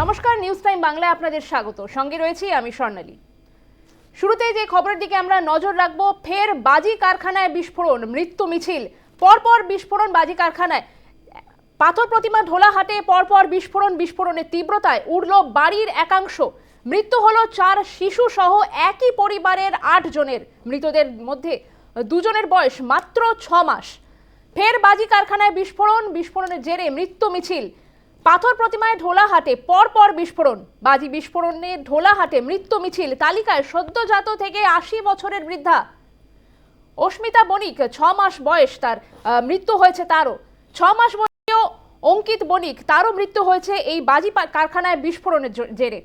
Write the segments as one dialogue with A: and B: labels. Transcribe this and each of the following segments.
A: নমস্কার news time বাংলায় আপনাদের স্বাগত। সঙ্গে রয়েছি আমি স্বর্ণালী। শুরুতেই যে খবরের দিকে আমরা নজর রাখব, ফের বাজি কারখানায় বিস্ফোরণ, মৃত্যু মিছিল। পরপর বিস্ফোরণ বাজি কারখানায়। পাথর প্রতিমা ঢোলাহাটে পরপর বিস্ফোরণ, বিস্ফোরণের তীব্রতায় উড়ল বাড়ির একাংশ। মৃত্যু হলো চার শিশু সহ একই পরিবারের আট জনের। মৃতদের মধ্যে দুজনের বয়স মাত্র ছ মাস। ফের বাজি কারখানায় বিস্ফোরণ, বিস্ফোরণের জেরে মৃত্যু মিছিল। পাথর প্রতিমায় ঢোলাহাটে পরপর বিস্ফোরণ। বাজি বিস্ফোরণে ঢোলাহাটে মৃত্যু মিছিল, তালিকায় সদ্যজাত থেকে আশি বছরের বৃদ্ধা। অস্মিতা বণিক, ছ মাস বয়স তার মৃত্যু হয়েছে তারও। ছ মাস বয়সেও অঙ্কিত বণিক, তারও মৃত্যু হয়েছে এই বাজি কারখানায় বিস্ফোরণের জেরে।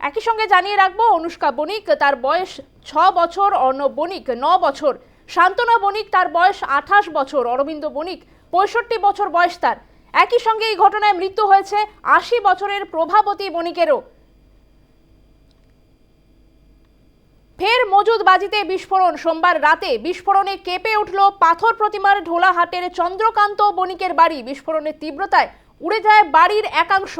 A: একই সঙ্গে জানিয়ে রাখব, অনুষ্কা বণিক, তার বয়স ছ বছর, অর্ণব বণিক ন বছর। শান্তনা বণিক, তার বয়স আঠাশ বছর, অরবিন্দ বণিক পঁয়ষট্টি বছর বয়স তার। একই সঙ্গে এই ঘটনায় মৃত্যু হয়েছে আশি বছরের প্রভাবতী বণিকেরও। ফের মজুদ বাজিতে বিস্ফোরণ। সোমবার রাতে বিস্ফোরণে কেঁপে উঠল পাথর প্রতিমার ঢোলাহাটের চন্দ্রকান্ত বণিকের বাড়ি। বিস্ফোরণের তীব্রতায় উড়ে যায় বাড়ির একাংশ।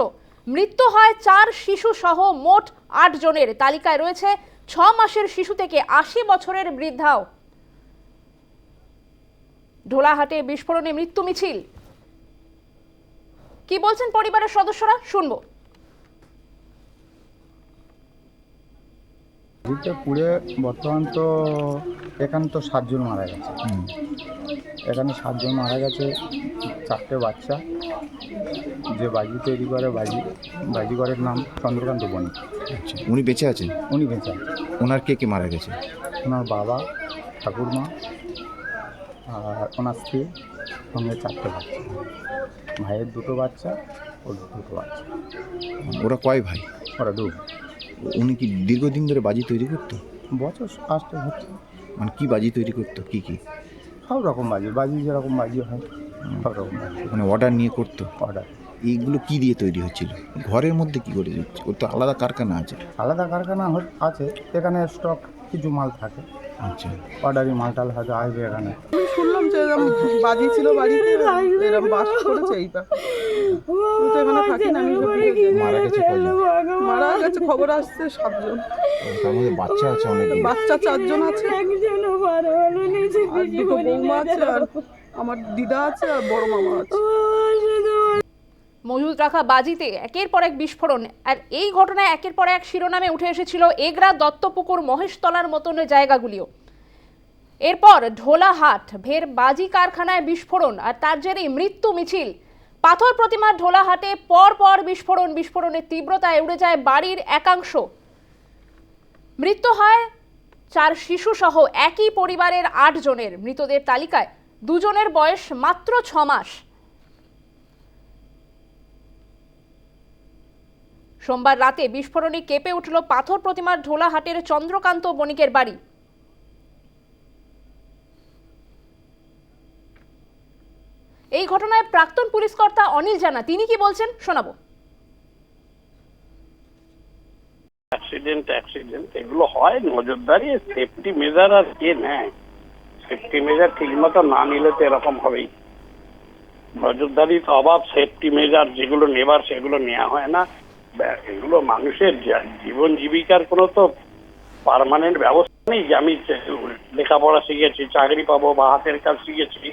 A: মৃত্যু হয় চার শিশু সহ মোট আট জনের। তালিকায় রয়েছে ছ মাসের শিশু থেকে আশি বছরের বৃদ্ধাও। ঢোলাহাটে বিস্ফোরণে মৃত্যু মিছিল। কি বলছেন পরিবারের সদস্যরা? শুনব।
B: পুড়ে বর্তমান তো এখানে তো সাতজন মারা গেছে। এখানে সাতজন মারা গেছে চারটে বাচ্চা। যে বাজি তৈরি করে বাজি বাজিগরের নাম চন্দ্রকান্ত বণিক।
C: আচ্ছা উনি বেঁচে আছেন?
B: উনি বেঁচে আছেন।
C: ওনার কে কে মারা গেছে?
B: ওনার বাবা ঠাকুরমা আর ওনার স্ত্রী সঙ্গে চারটে বাচ্চা। ভাইয়ের দুটো বাচ্চা ওর দুটো বাচ্চা।
C: ওরা কয় ভাই?
B: ওরা দু
C: উনি কি দীর্ঘদিন ধরে বাজি তৈরি করতো?
B: বছর আসতে হচ্ছে।
C: মানে কি বাজি তৈরি করতো কি কি?
B: সব রকম বাজি বাজি যেরকম বাজি হয় সব রকম বাজি।
C: মানে অর্ডার নিয়ে করতো?
B: অর্ডার।
C: এইগুলো কি দিয়ে তৈরি হচ্ছিল? ঘরের মধ্যে কি করে? ওর তো আলাদা কারখানা আছে।
B: আলাদা কারখানা আছে এখানে স্টক কিছু মাল থাকে।
C: আচ্ছা।
B: অর্ডারি মাল টাল হয়তো আসবে এখানে।
D: আমি শুনলাম যে এরকম বাজি ছিল বাড়িতে এরকম বাস করেছে এইটা আমি তো এখানে থাকি না আমি সব ভুলে যাই।
C: মারা গেছে
D: মারা গেছে খবর আসছে সাতজন।
C: তার মধ্যে বাচ্চা আছে অনেক।
D: বাচ্চা চারজন আছে। আর দুটো বৌমা আছে আর আমার দিদা আছে আর বড় মামা আছে।
A: মজুদ রাখা বাজিতে একের পর এক বিস্ফোরণ। আর এই ঘটনায় একের পর এক শিরোনামে উঠে এসেছিল এগরা দত্তপুকুর মহেশতলার মতন জায়গাগুলিও। এরপর ঢোলাহাট, ভের বাজি কারখানায় বিস্ফোরণ আর তার জেরেই মৃত্যু মিছিল। পাথর প্রতিমার ঢোলাহাটে পর পর বিস্ফোরণ, বিস্ফোরণের তীব্রতায় উড়ে যায় বাড়ির একাংশ। মৃত্যু হয় চার শিশু সহ একই পরিবারের আট জনের মৃতদের তালিকায় দুজনের বয়স মাত্র ছ মাস। সোমবার রাতে বিস্ফোরণে কেঁপে উঠল পাথর প্রতিমার ঢোলাহাটের চন্দ্রকান্ত বণিকের বাড়ি। এই ঘটনায় প্রাক্তন পুলিশ কর্তা অনিল জানা, তিনি কি বলছেন শোনাবো।
E: অ্যাক্সিডেন্ট অ্যাক্সিডেন্ট, এগুলো হয়, নজরদারি, সেফটি মেজার আর কে নেয়? সেফটি মেজার ঠিক মতো না নিলে তো এরকম হবেই। নজরদারি তো অভাব, সেফটি মেজার যেগুলো নেবার, সেগুলো নেওয়া হয় না। এগুলো মানুষের জীবন জীবিকার কোনো তো পার্মানেন্ট ব্যবস্থা নেই যে আমি লেখাপড়া শিখেছি, চাকরি পাবো বা হাতের কাজ শিখেছি,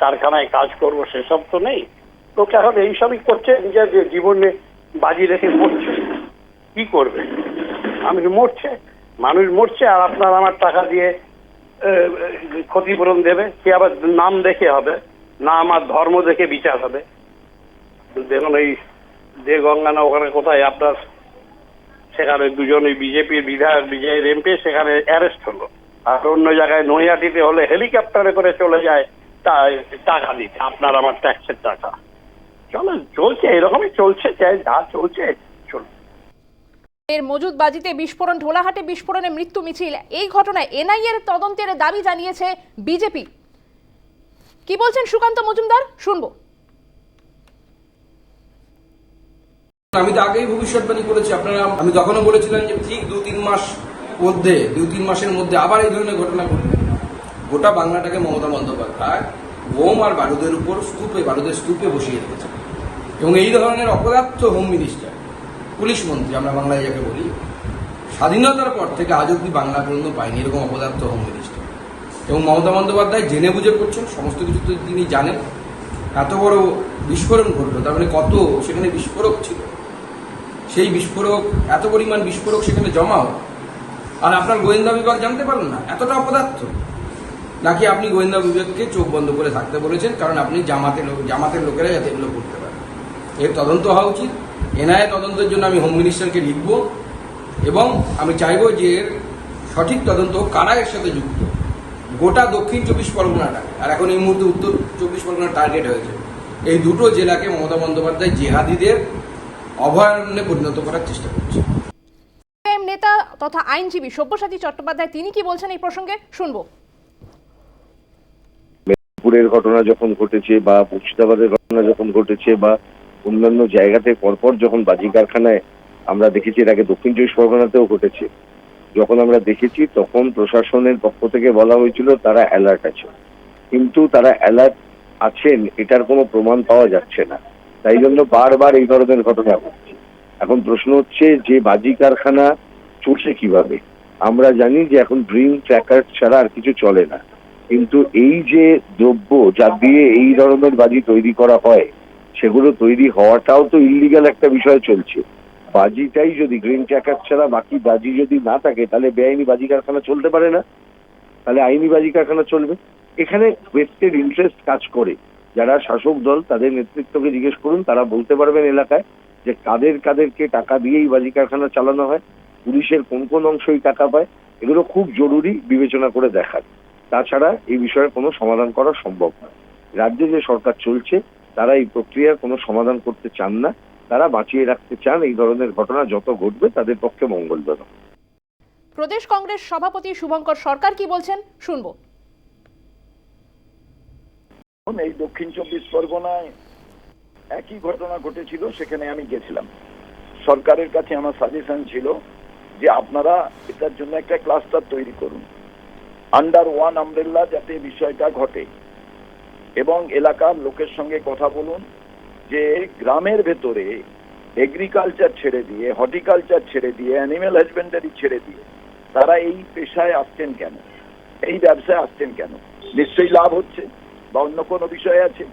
E: কারখানায় কাজ করব, সেসব তো নেই। লোকে এখন এইসবই করছে, নিজের জীবনে বাজি রেখে মরছে। কি করবে? মানুষ মরছে মানুষ মরছে আর আপনার আমার টাকা দিয়ে ক্ষতিপূরণ দেবে সে আবার নাম দেখে হবে, না আমার ধর্ম দেখে বিচার হবে। দেখুন এই দে গঙ্গা না ওখানে কোথায় আপনার সেখানে দুজন ওই বিজেপির বিধায়ক বিজয় এমপি সেখানে অ্যারেস্ট হলো। আর অন্য জায়গায় নৈহাটিতে হলে হেলিকপ্টারে করে চলে যায় টাকা দিতে। আপনার আমার ট্যাক্সের টাকা। চলো, চলছে, এরকমই চলছে, চাই যা চলছে
A: এর মজুদ বাজিতে বিস্ফোরণ, ঢোলাহাটে বিস্ফোরণে মৃত্যু মিছিল। এই ঘটনায় এনআইএর তদন্তের দাবি জানিয়েছে বিজেপি। কি বলছেন সুকান্ত মজুমদার? শুনব।
F: আমি তো আগেই ভবিষ্যৎবাণী করেছি। আপনারা, আমি তখনও বলেছিলাম যে ঠিক দু তিন মাস মধ্যে, দু তিন মাসের মধ্যে আবার এই ধরনের ঘটনা ঘটবে। গোটা বাংলাটাকে মমতা বন্দ্যোপাধ্যায় বোম আর বারুদের উপর স্তূপে, বারুদের স্তূপে বসিয়ে রেখেছে এবং এই ধরনের অপদার্থ হোম মিনিস্টার, পুলিশ মন্ত্রী, আমরা বাংলায় যাকে বলি, স্বাধীনতার পর থেকে আজ অব্দি বাংলা পর্যন্ত পায়নি এরকম অপদার্থ হোম মিনিস্টার। এবং মমতা বন্দ্যোপাধ্যায় জেনে বুঝে করছেন, সমস্ত কিছু তো তিনি জানেন। এত বড় বিস্ফোরণ ঘটলো, তার মানে কত সেখানে বিস্ফোরক ছিল। সেই বিস্ফোরক, এত পরিমাণ বিস্ফোরক সেখানে জমা হয় আর আপনার গোয়েন্দা বিভাগ জানতে পারেন না, এতটা অপদার্থ। নাকি আপনি গোয়েন্দা বিভাগকে চোখ বন্ধ করে থাকতে বলেছেন? কারণ আপনি জামাতের লোক, জামাতের লোকেরা যাতে এগুলো করতে পারে। এর তদন্ত হওয়া উচিত। এনআইএ তদন্তের জন্য আমি হোম মিনিস্টারকে লিখব এবং আমি চাইব যে এর সঠিক তদন্ত কারা এর সাথে যুক্ত? গোটা দক্ষিণ চব্বিশ পরগনাটা। আর এখন এই মুহূর্তে উত্তর চব্বিশ পরগনা টার্গেট হয়েছে। এই দুটো জেলাকে মমতা বন্দ্যোপাধ্যায় জেহাদিদের অভয়ারণ্যে পরিণত করার চেষ্টা করছে।
A: নেতা তথা আইনজীবী সব্যসাচী চট্টোপাধ্যায় তিনি কি বলছেন এই প্রসঙ্গে? শুনব।
G: মেদিনীপুরের ঘটনা যখন ঘটেছে বা মুর্শিদাবাদের ঘটনা যখন ঘটেছে বা অন্যান্য জায়গাতে পরপর যখন বাজি কারখানায় আমরা দেখেছি এর আগে দক্ষিণ চব্বিশ পরগনাতেও ঘটেছে। যখন আমরা দেখেছি তখন প্রশাসনের পক্ষ থেকে বলা হয়েছিল তারা অ্যালার্ট আছে। কিন্তু তারা অ্যালার্ট আছেন এটার কোনো প্রমাণ পাওয়া যাচ্ছে না। তাই জন্য বারবার এই ধরনের ঘটনা ঘটছে। এখন প্রশ্ন হচ্ছে, যে বাজি কারখানা চলছে কীভাবে? আমরা জানি যে এখন ড্রিম ট্র্যাকার ছাড়া আর কিছু চলে না। কিন্তু এই যে দ্রব্য যা দিয়ে এই ধরনের বাজি তৈরি করা হয়, সেগুলো তৈরি হওয়াটাও তো ইলিগাল একটা বিষয় চলছে। বাজিটাই যদি গ্রিন ট্র্যাকার ছাড়া বাকি বাজি যদি না থাকে, তাহলে বেআইনি বাজি কারখানা চলতে পারে না। তাহলে আইনি বাজি কারখানা চলবে। এখানে ওয়েস্টেড ইন্টারেস্ট কাজ করে। যারা শাসক দল তাদের নেতৃত্বকে জিজ্ঞেস করুন, তারা বলতে পারবেন এলাকায় যে কাদের কাদেরকে টাকা দিয়েই বাজি কারখানা চালানো হয়, পুলিশের কোন কোন অংশই টাকা পায়, এগুলো খুব জরুরি বিবেচনা করে দেখার। তাছাড়া এই বিষয়ে কোনো সমাধান করা সম্ভব নয় রাজ্যে যে সরকার চলছে, তারা এই প্রক্রিয়ার কোনো সমাধান করতে চান না। তারা বাঁচিয়ে রাখতে চান এই ধরনের ঘটনা যত ঘটবে, তাদের পক্ষে মঙ্গলজনক
A: প্রদেশ কংগ্রেস সভাপতি শুভঙ্কর সরকার কি বলছেন? শুনব।
H: এই দক্ষিণ চব্বিশ পরগনায় একই ঘটনা ঘটেছিল, সেখানে আমি গেছিলাম। সরকারের কাছে আমার সাজেশন ছিল যে আপনারা এটার জন্য একটা ক্লাস্টার তৈরি করুন। আন্ডার ওয়ান আমরেল্লা যাতে বিষয়টা ঘটে। এবং এলাকার লোকের সঙ্গে কথা বলুন যে গ্রামের ভেতরে এগ্রিকালচার ছেড়ে দিয়ে হর্টিকালচার ছেড়ে দিয়ে অ্যানিমেল হাজবেন্ডারি ছেড়ে দিয়ে, তারা এই পেশায় আসছেন কেন? এই ব্যবসায় আসছেন কেন? নিশ্চয়ই লাভ হচ্ছে? বা অন্য কোনো বিষয় আছে,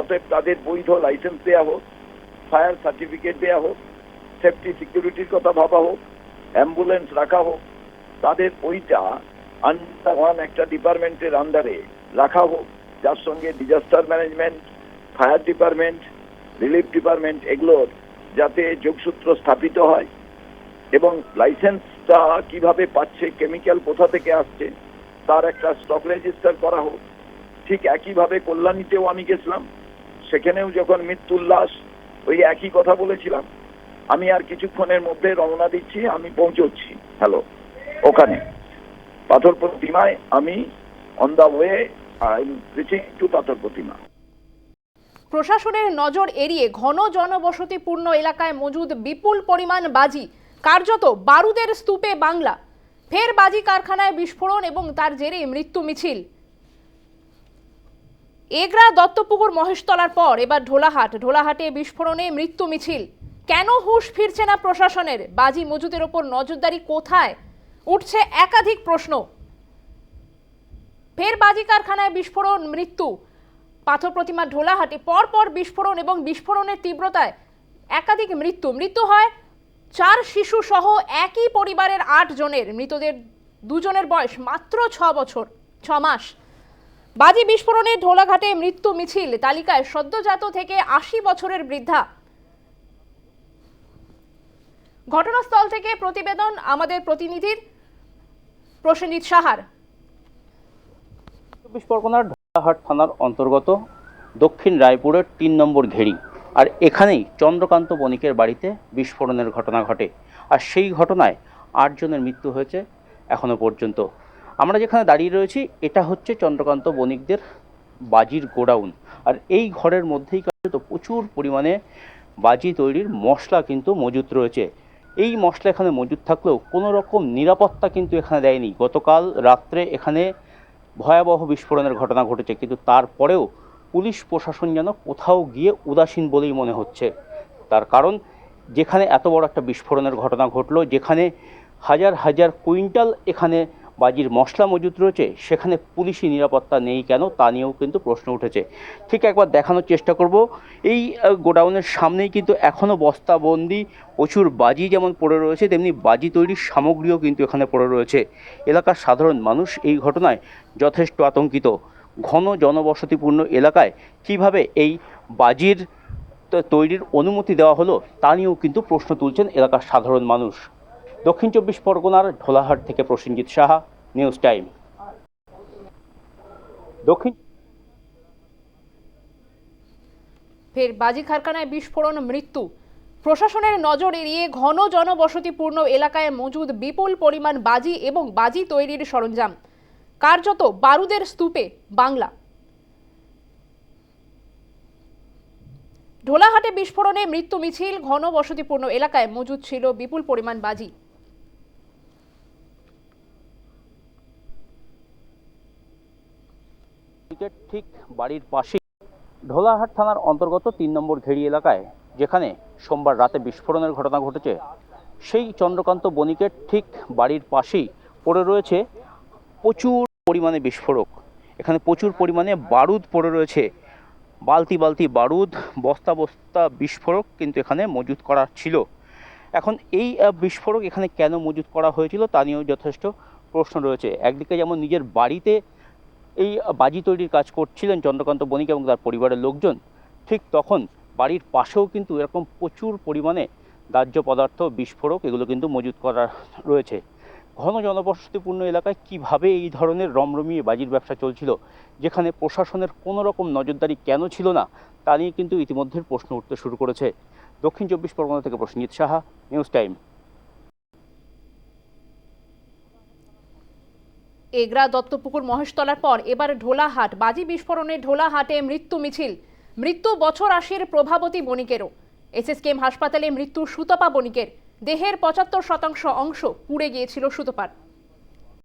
H: অতএব তাদের বৈধ লাইসেন্স দেওয়া হোক ফায়ার সার্টিফিকেট দেওয়া হোক সেফটি সিকিউরিটির কথা ভাবা হোক অ্যাম্বুলেন্স রাখা হোক, তাদের ওইটা আন্ডার ওয়ান একটা ডিপার্টমেন্টের আন্ডারে রাখা হোক, যার সঙ্গে disaster management fire department relief department এগুলোর যাতে যোগসূত্র স্থাপিত হয় এবং লাইসেন্সটা কীভাবে পাচ্ছে কেমিক্যাল কোথা থেকে আসছে, তার একটা স্টক রেজিস্টার করা হোক ঠিক একইভাবে কল্যাণীতেও আমি গেছিলাম। সেখানেও যখন মৃত্যুর লাশ ওই একই কথা বলেছিলাম। আমি আর কিছুক্ষণের মধ্যে রওনা দিচ্ছি, আমি পৌঁছচ্ছি। হ্যালো ওখানে। পাথর প্রতিমায় আমি অন দা ওয়ে টু পাথর প্রতিমা।
A: প্রশাসনের নজর এড়িয়ে ঘন জনবসতিপূর্ণ এলাকায় মজুদ বিপুল পরিমাণ বাজি, কার্যত বারুদের স্তূপে বাংলা। ফের বাজি কারখানায় বিস্ফোরণ এবং তার জেরে মৃত্যু মিছিল। এগরা, দত্তপুকুর, মহেশতলার পর এবার ঢোলাহাট। ঢোলাহাটে বিস্ফোরণে মৃত্যু মিছিল। কেন হুঁশ ফিরছে না প্রশাসনের? বাজি মজুদের ওপর নজরদারি কোথায়? উঠছে একাধিক প্রশ্ন। ফের বাজি কারখানায় বিস্ফোরণ, মৃত্যু। পাথর প্রতিমা ঢোলাহাটে পরপর বিস্ফোরণ এবং বিস্ফোরণের তীব্রতায় একাধিক মৃত্যু। মৃত্যু হয় চার শিশু সহ একই পরিবারের আট জনের মৃতদের দুজনের বয়স মাত্র ছ বছর, ছ মাস। বাজি বিস্ফোরণে ঢোলাঘাটে মৃত্যু মিছিল, তালিকায় সদ্যজাত থেকে আশি বছরের বৃদ্ধা। ঘটনাস্থল থেকে প্রতিবেদন আমাদের প্রতিনিধির প্রসেনজিৎ সাহার।
I: চব্বিশ পরগনার থানার অন্তর্গত দক্ষিণ রায়পুরের তিন নম্বর ঘেরি। আর এখানেই চন্দ্রকান্ত বণিকের বাড়িতে বিস্ফোরণের ঘটনা ঘটে। আর সেই ঘটনায় আটজনের মৃত্যু হয়েছে এখনও পর্যন্ত। আমরা যেখানে দাঁড়িয়ে রয়েছি, এটা হচ্ছে চন্দ্রকান্ত বণিকদের বাজির গোডাউন। আর এই ঘরের মধ্যেই কিন্তু প্রচুর পরিমাণে বাজি তৈরির মশলা কিন্তু মজুত রয়েছে। এই মশলা এখানে মজুত থাকলেও কোনো রকম নিরাপত্তা কিন্তু এখানে দেয়নি। গতকাল রাত্রে এখানে ভয়াবহ বিস্ফোরণের ঘটনা ঘটেছে, কিন্তু তারপরেও পুলিশ প্রশাসন যেন কোথাও গিয়ে উদাসীন বলেই মনে হচ্ছে। তার কারণ, যেখানে এত বড় একটা বিস্ফোরণের ঘটনা ঘটলো, যেখানে হাজার হাজার কুইন্টাল এখানে বাজির মশলা মজুত রয়েছে, সেখানে পুলিশি নিরাপত্তা নেই কেন তা নিয়েও কিন্তু প্রশ্ন উঠেছে। ঠিক একবার দেখানোর চেষ্টা করব। এই গোডাউনের সামনেই কিন্তু এখনও বস্তাবন্দি, প্রচুর বাজি যেমন পড়ে রয়েছে, তেমনি বাজি তৈরির সামগ্রীও কিন্তু এখানে পড়ে রয়েছে। এলাকার সাধারণ মানুষ এই ঘটনায় যথেষ্ট আতঙ্কিত। ঘন জনবসতিপূর্ণ এলাকায় কীভাবে এই বাজির তৈরির অনুমতি দেওয়া হলো তা নিয়েও কিন্তু প্রশ্ন তুলছেন এলাকার সাধারণ মানুষ। দক্ষিণ চব্বিশ পরগনার ঢোলাহাট থেকে প্রসেনজিৎ সাহা নিউজ টাইম দক্ষিণ
A: ফের বাজি কারখানায় বিস্ফোরণ, মৃত্যু। প্রশাসনের নজর এড়িয়ে ঘন জনবসতিপূর্ণ এলাকায় মজুদ বিপুল পরিমাণ বাজি এবং বাজি তৈরির সরঞ্জাম। কার্যত বারুদের স্তূপে, বাংলা। ঢোলাহাটে বিস্ফোরণে মৃত্যু মিছিল, ঘন বসতিপূর্ণ এলাকায় মজুদ ছিল বিপুল পরিমাণ বাজি।
I: দিকে ঠিক বাড়ির পাশে ঢোলাহাট থানার অন্তর্গত তিন নম্বর ঘেরি এলাকায়, যেখানে সোমবার রাতে বিস্ফোরণের ঘটনা ঘটেছে, সেই চন্দ্রকান্ত বণিকের ঠিক বাড়ির পাশেই পড়ে রয়েছে প্রচুর পরিমাণে বিস্ফোরক। এখানে প্রচুর পরিমাণে বারুদ পড়ে রয়েছে। বালতি বালতি বারুদ, বস্তা বস্তা বিস্ফোরক কিন্তু এখানে মজুত করা ছিল। এখন এই বিস্ফোরক এখানে কেন মজুত করা হয়েছিল তা নিয়েও যথেষ্ট প্রশ্ন রয়েছে। একদিকে যেমন নিজের বাড়িতে এই বাজি তৈরির কাজ করছিলেন চন্দ্রকান্ত বণিক এবং তার পরিবারের লোকজন, ঠিক তখন বাড়ির পাশেও কিন্তু এরকম প্রচুর পরিমাণে দাহ্য পদার্থ, বিস্ফোরক এগুলো কিন্তু মজুত করা রয়েছে। ঘন জনবসতিপূর্ণ এলাকায় কীভাবে এই ধরনের রমরমিয়ে বাজির ব্যবসা চলছিল, যেখানে প্রশাসনের কোনো রকম নজরদারি কেন ছিল না, তা নিয়ে কিন্তু ইতিমধ্যে প্রশ্ন উঠতে শুরু করেছে। দক্ষিণ চব্বিশ পরগনা থেকে প্রসেনজিৎ সাহা, নিউজ টাইম।
A: এগরা দত্তপুকুর মহেশতলার পর এবার ঢোলাহাট। বাজি বিস্ফোরণে ঢোলাহাটে মৃত্যু মিছিল। মৃত্যু বছর আশির প্রভাবতী বণিকেরও। এসএসকেএম হাসপাতালে মৃত্যু সুতপা বণিকের। দেহের পঁচাত্তর শতাংশ অংশ পুড়ে গিয়েছিল সুতপার।